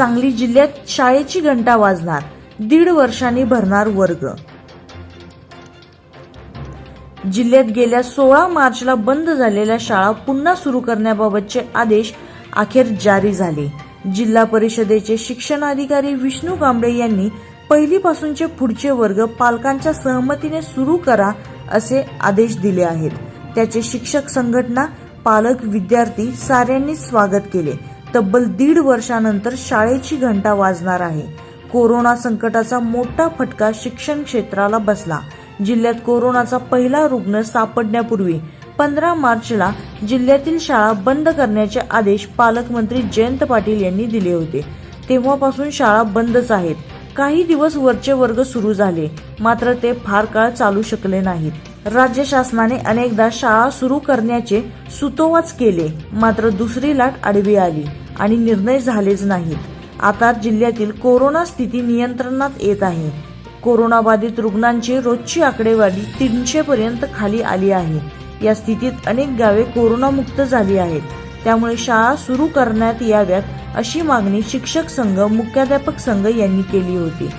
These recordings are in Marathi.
सांगली जिल्ह्यात शाळेची घंटा वाजणार. दीड वर्षांनी भरणार वर्ग. जिल्ह्यात गेल्या सोळा मार्चला बंद झालेल्या शाळा पुन्हा सुरू करण्याबाबतचे आदेश अखेर जारी झाले. जिल्हा परिषदेचे शिक्षणाधिकारी विष्णू कांबळे यांनी पहिलीपासूनचे पुढचे वर्ग पालकांच्या सहमतीने सुरू करा असे आदेश दिले आहेत. त्याचे शिक्षक संघटना पालक विद्यार्थी साऱ्यांनी स्वागत केले. तब्बल दीड वर्षानंतर शाळेची घंटा वाजणार आहे. कोरोना संकटाचा मोठा फटका शिक्षण क्षेत्राला बसला. जिल्ह्यात कोरोनाचा पहिला रुग्ण सापडण्यापूर्वी पंधरा मार्चला जिल्ह्यातील शाळा बंद करण्याचे आदेश पालकमंत्री जयंत पाटील यांनी दिले होते. तेव्हापासून शाळा बंदच आहेत. काही दिवस वरचे वर्ग सुरू झाले. मात्र ते फार काळ चालू शकले नाहीत. राज्य शासनाने अनेकदा शाळा सुरू करण्याचे सुतोवाच केले. मात्र दुसरी लाट आडवी आली. आणि निर्णय झालेच नाहीत. आता जिल्ह्यातील कोरोना स्थिती नियंत्रणात येत आहे. कोरोनाबाधित रुग्णांची रोजची आकडेवारी तीनशे पर्यंत खाली आली आहे. या स्थितीत अनेक गावे कोरोनामुक्त झाली आहेत. त्यामुळे शाळा सुरू करण्यात याव्यात अशी मागणी शिक्षक संघ मुख्याध्यापक संघ यांनी केली होती.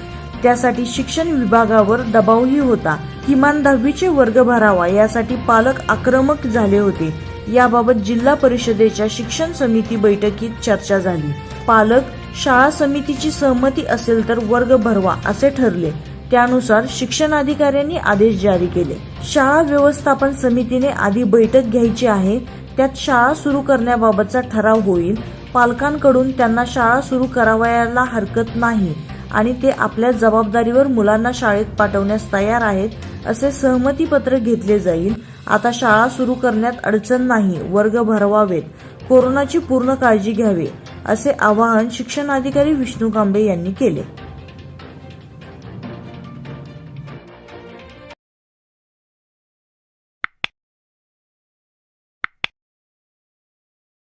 त्यासाठी शिक्षण विभागावर दबावही होता. किमान दहावीचे वर्ग भरावा यासाठी पालक आक्रमक झाले होते. याबाबत जिल्हा परिषदेच्या शिक्षण समिती बैठकीत चर्चा झाली. पालक शाळा समितीची सहमती असेल तर वर्ग भरवा असे ठरले. त्यानुसार शिक्षण अधिकाऱ्यांनी आदेश जारी केले. शाळा व्यवस्थापन समितीने आधी बैठक घ्यायची आहे. त्यात शाळा सुरू करण्याबाबतचा ठराव होईल. पालकांकडून त्यांना शाळा सुरू करावयाला हरकत नाही आणि ते आपल्या जबाबदारीवर मुलांना शाळेत पाठवण्यास तयार आहेत असे सहमतीपत्र घेतले जाईल. आता शाळा सुरू करण्यात अडचण नाही वर्ग भरवावेत. कोरोनाची पूर्ण काळजी घ्यावी असे आवाहन शिक्षणाधिकारी विष्णू कांबळे यांनी केले.